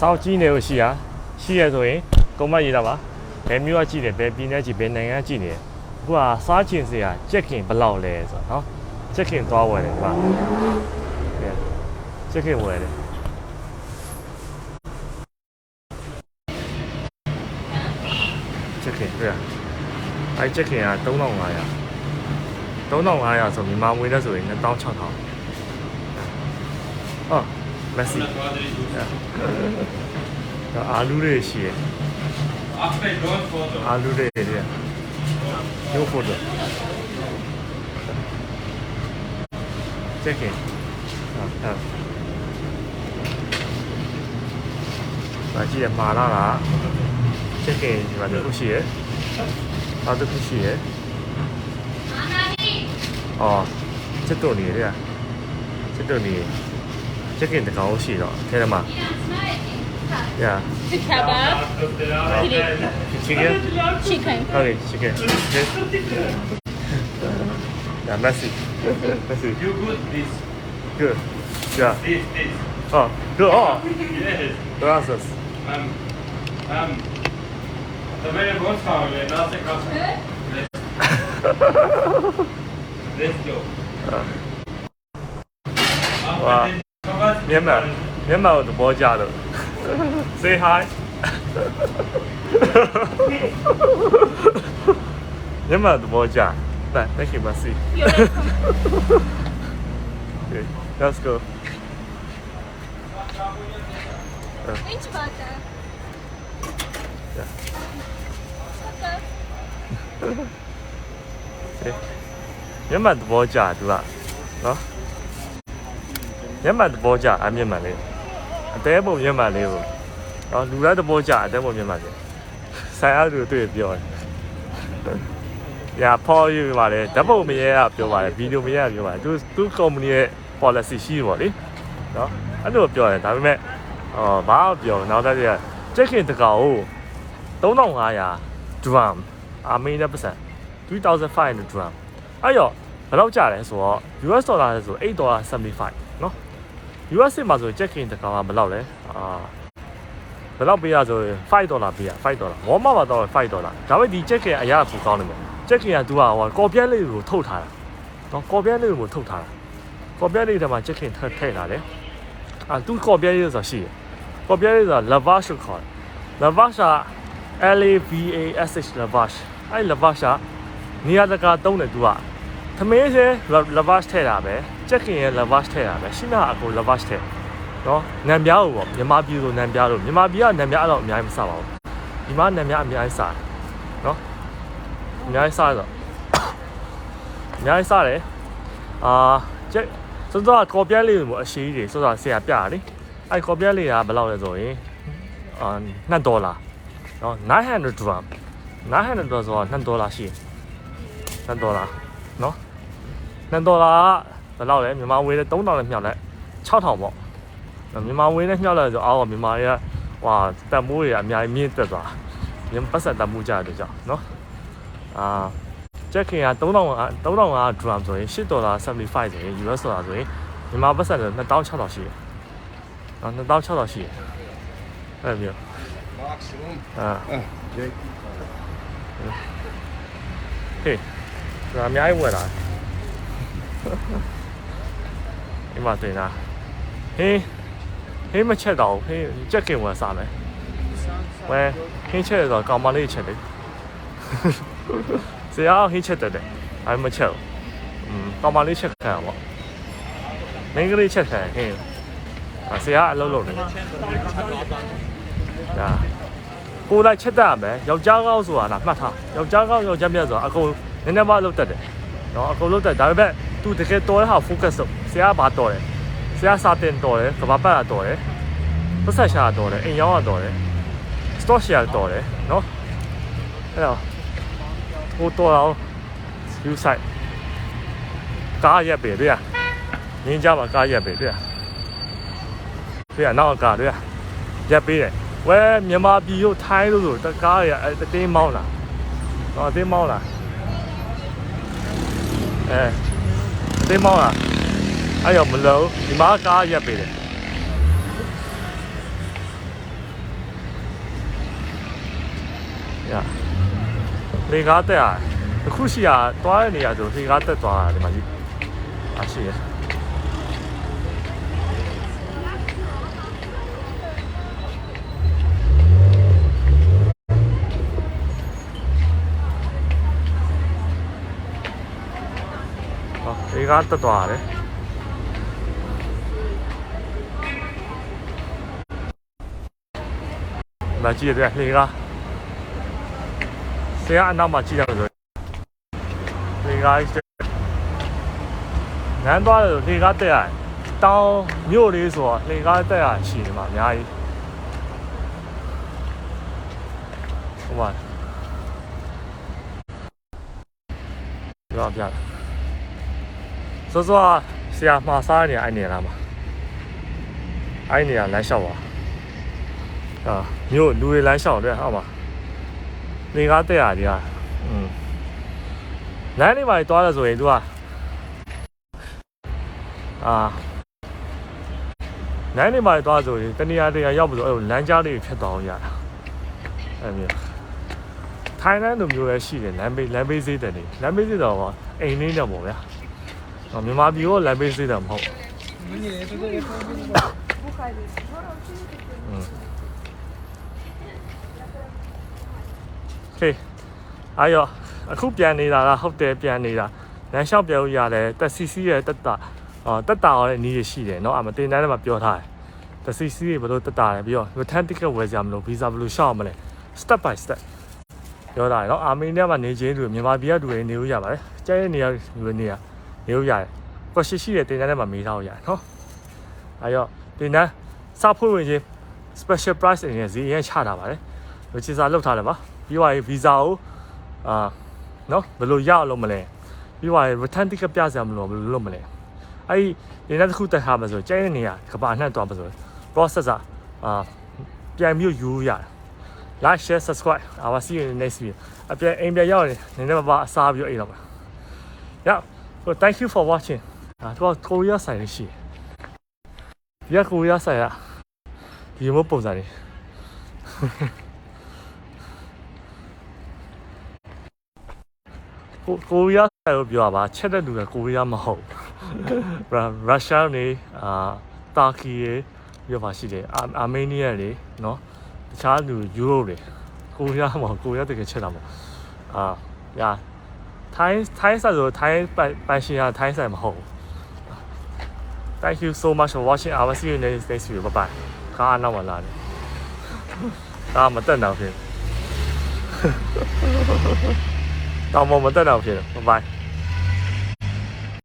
စောက်ကြီးနေလို့ရှိရရှိရဆိုရင်ကုံမရေးတာပါဘယ်မျိုးကကြည့်တယ်ဘယ်ပြည်နယ်ကြည့်ဘယ်နိုင်ငံကကြည့်နေတယ်အခုကစားချင်စရာကြက်ခင်ဘယ်လောက်လဲဆိုတော့နော်ကြက်ခင်သွားဝယ်တယ်ဒီမှာကဲကြက်ခင်ဝယ်တယ်ကြက်ခင်တွေ့ရအဲကြက်ခင်က3500 3500ဆိုမြန်မာငွေနဲ့ဆိုရင်16000အော် မက်ဆီဒါအာလူတွေရှိရယ် After don't photo. အာလူတွေတွေညို့ဖို့တော့ချက်ခင်ဟာဟာဘာကြည့်ရမှာလာလားချက်ခင်ဒီမှာတစ်ခုရှိရယ်နောက်တစ်ခုရှိရယ်အော်ချက်တော့နေရတယ်ချက်တော့နေ チェキンって顔欲しいなテレマン Yeah. Kebab. Chicken. Chicken. Okay, chicken. Okay. Yeah, messy. messy. You good this? Good. Yeah. This, this. Oh, good. Oh. Yes. Gracias. Um, um. Também é bom falar, né? Nossa, Let's go. Uh. Wow. မြန်မာမြန်မာကိုသဘောကျလို့ Say hi. မြန်မာသဘောကျ။ Thank you, Mercy. You're welcome. Okay, let's go. Which butter? Yeah. Butter. Okay. မြန်မာသဘောကျ သူကနော်မြန်မာသဘောကျအမြန်မာလေးအသေးပုံမြန်မာလေးကိုနော်လူသားသဘောကျအသေးပုံမြန်မာလေးဆိုင်အားသူတွေ့ပြောတယ်။ညာဖော်ယူပါလေဓာတ်ပုံမရဲကပြောပါတယ်ဗီဒီယိုမရဲကပြောပါတယ်သူသူ company ရဲ့ policy ရှိတယ်ပေါ့လေနော်အဲ့လိုပြောတယ်ဒါပေမဲ့အော်ဘာမှပြောနောက်တစ်ရက်ချက်ခင်တကောင်ကို3500 drum အာမင်းတဲ့ပတ်စံ3500 drum အဲ့တော့ဘယ်လောက်ကျလဲဆိုတော့ US dollar လဲဆို8.75เนาะ US မှာဆို check in တကောင်ကဘယ်လောက်လဲအာဘယ်လောက်ပေးရဆိုရင်5ဒေါ်လာပေးရ5ဒေါ်လာဝမ်မာမှာတော့5ဒေါ်လာဒါပေမဲ့ဒီ check in အရာကိုကောင်းတယ်မို့ check in ကသူကဟိုကော်ပြက်လေးကိုထုတ်ထားတာနော်ကော်ပြက်လေးကိုထုတ်ထားတာကော်ပြက်လေးထဲမှာ check in ထည့်ထည့်ထားတယ်အာသူကော်ပြက်လေးဆိုတာရှိတယ်ကော်ပြက်လေးဆိုတာ lavash ကိုခေါ်တယ် lavash က L A V A S H lavash အဲ့ lavash ကနေရာတကာတုံးတယ်သူကသမင်းစဲ lavash ထည့်တာပဲ check in ရဲ့ lavash ထည့်တာပဲရှင်းတာအကုန် lavash ထည့်နော်နံပြားကိုပေါ့မြန်မာပြည်လိုနံပြားလို့မြန်မာပြည်ကနံပြားအဲ့တော့အများကြီးမစပါဘူးဒီမှာနံပြားအများကြီးစားနော်အများကြီးစားတော့အများကြီးစားတယ်အာ check စောစောကကော်ပြဲလေးကိုအရှိကြီးတွေစောစောဆရာပြတယ်လေအဲ့ကော်ပြဲလေးကဘယ်လောက်လဲဆိုရင်အာ2ဒေါ်လာနော်900 drum 900ဒေါ်ဆိုတော့2ဒေါ်လာရှိ2ဒေါ်လာနော်2ဒေါ်လာက ဘယ်လောက်လဲမြန်မာဝေးလဲ3000နဲ့မြောက်လဲ6000ပေါ့နော်မြန်မာဝေးနဲ့မြောက်လဲဆိုအော်မြန်မာတွေကဟွာတန်မိုးတွေကအများကြီးမြင့်တက်သွားမြန်မာပတ်ဆက်တန်မိုးကြတဲ့ကြောင့်နော်အာချက်ကင်က3000 3000 drum ဆိုရင်8ဒေါ်လာ75ဆိုရင် US ဒေါ်လာဆိုရင်မြန်မာပတ်ဆက်ဆို2600ရှိတယ်နော်2600ရှိတယ်အဲ့လိုမျိုး Maximum. အာ Uh, ဟေးဒါအများကြီးဝယ်လာ ဒီမှာတင်တာဟေးဟေးမချက်တော့ဟေးကြက်ကင်ဝယ်စားမယ်ဝယ်ဟင်းချက်တော့ကောင်မလေးချက်လေဆရာဟင်းချက်တယ်တယ်အဲ့မချက်ဘူးอืมကောင်မလေးချက်ခံရပါမင်းကလေးချက်ခံဟင်းဆရာအလုပ်လုပ်နေဒါကိုယ်လိုက်ချက်တတ်ရမယ်ယောက်ျားကောင်းဆိုတာလားမှတ်ထားယောက်ျားကောင်းယောက်ျားမြတ်ဆိုတာအကုန်နည်းနည်းမှလုပ်တတ်တယ်နော်အကုန်လုပ်တတ်ဒါပေမဲ့ तू တကယ်တော်တဲ့ဟာ focus လုပ်ဆရာကဘာတော်တယ်ဆရာစာတင်တော်တယ်ကဘာပတ်ကတော်တယ်ပတ်ဆက်ရှာတော်တယ်အိမ်ရောင်းကတော်တယ် stock share တော်တယ်နော်အဲ့တော့ဟိုတော်အောင် view site ကားရက်ပဲတွေ့ရငင်းကြမှာကားရက်ပဲတွေ့ရတွေ့ရနောက်ကားတွေ့ရရက်ပေးတယ်ဝဲမြန်မာပြည်တို့ထိုင်းတို့ဆိုတကားရအတင်းမောင်းလာတော့အတင်းမောင်းလာအဲ သင်းမောင်းတာအဲ့တော့မလုံးဒီမှာကားရက်ပေးတယ်ရလေကားတက်ရအခုရှိရသွားတဲ့နေရာဆိုလေကားတက်သွားတာဒီမှာကြီးအရှိရ ဟောလေကားတက်သွားတယ်မကြည့်ရတယ်လေကားဆရာအနောက်မှာကြည့်ရလို့လေကားကြီးနန်းသွားတယ်ဆိုလေကားတက်ရတယ်တောင်မြို့လေးဆိုတော့လေကားတက်ရရှိနေမှာအများကြီးဟိုမှာပြောပြတယ် စောစောဆရာမှာစားနေအဲ့နေလားမှာအဲ့နေရလမ်းလျှောက်ပါ အာမြို့လူတွေလမ်းလျှောက်တယ်ဟုတ်မှာနေကားတက်ရတယ်ဟာอืมလမ်းလေးမှာတွားရဆိုရင် तू อ่ะအာလမ်းလေးမှာတွားဆိုရင်တနေရာတနေရာရောက်ပြီးတော့အဲ့လိုလမ်းကြားလေးဖြတ်သွားအောင်ရတာအဲ့လိုမျိုးထိုင်းလန်းလိုမျိုးလည်းရှိတယ်လမ်းဘေးလမ်းဘေးဈေးတယ်နေလမ်းဘေးဈေးတော့အိမ်လေးတော့ပေါ့ဗျာဟော မြန်မာပြည်ကလမ်းဘေးဈေးတယ်မဟုတ် โอเคအားရောအခုပြန်နေတာကဟုတ်တယ်ပြန်နေတာလမ်းလျှောက်ပြန်လို့ရတယ်တက်စီစီရဲ့တက်တာအာတက်တာရောလည်းအနည်းရရှိတယ်เนาะအမတင်တန်းထဲမှာပြောထားတယ်တက်စီစီရဲ့ဘယ်လိုတက်တာလဲပြီးတော့ return ticket ဝယ်ကြမလို့ visa ဘယ်လိုရှောက်မလဲ step by step ပြောတာเนาะအာမင်းထဲမှာနေချင်းသူမြန်မာပြည်ကသူတွေနေလို့ရပါတယ်ကျဲတဲ့နေရာလူတွေနေရ မေးလို့ရတယ် question ရှိတယ်တင်တန်းထဲမှာမေးထားလို့ရတယ်နော်အဲတော့တင်တန်းစဖွင့်ဝင်ချင်း special price အနေနဲ့ဈေးရချတာပါတယ်။ဝချစ်စာလောက်ထားတယ်ပါ။ပြီးွားရေး visa ကိုအာနော်ဘယ်လိုရအောင်မလဲ။ပြီးွားရေး return ticket ပြစရာမလိုဘယ်လိုလုပ်မလဲ။အဲ့ဒီနေနဲ့တစ်ခုတက်ထားမှာဆိုကျဲနေနေရကဘာနဲ့တွားမှာဆို processor အာပြန်ပြီးယူရတာ။ like share subscribe our see you in next video အပြန်အိမ်ပြန်ရောက်နေနေနဲ့မပါအစားပြီးအိတ်တော့မှာ။ရောက် so thank you for watching အာတော့ကိုရီးယားဆိုင်လေးရှိတယ်ဒီကကိုရီးယားဆိုင်อ่ะဒီမျိုးပုံစံလေးကိုကိုရီးယားဆိုင်ကိုပြောတာပါချက်တဲ့လူကကိုရီးယားမဟုတ်ရုရုရှားနေအာတာကီရေပြောပါရှိတယ်အာအာမေးနီးယားလေနော်တခြားလူယူရိုတွေကိုရီးယားမဟုတ်ကိုရီးယားတကယ်ချက်တာမဟုတ်အာညာ ထိုင်းထိုင်းဆိုင်ဆိုထိုင်းပိုင်ပိုင်ရှင်ကထိုင်းဆိုင်မဟုတ်ဘူး Thank you so much for watching. I will see you in the next video. Bye bye. ကားနောက်မှလာတယ်။ဒါမတက်တော့ဖြစ်။တောင်ပေါ်မတက်တော့ဖြစ်။ Bye bye.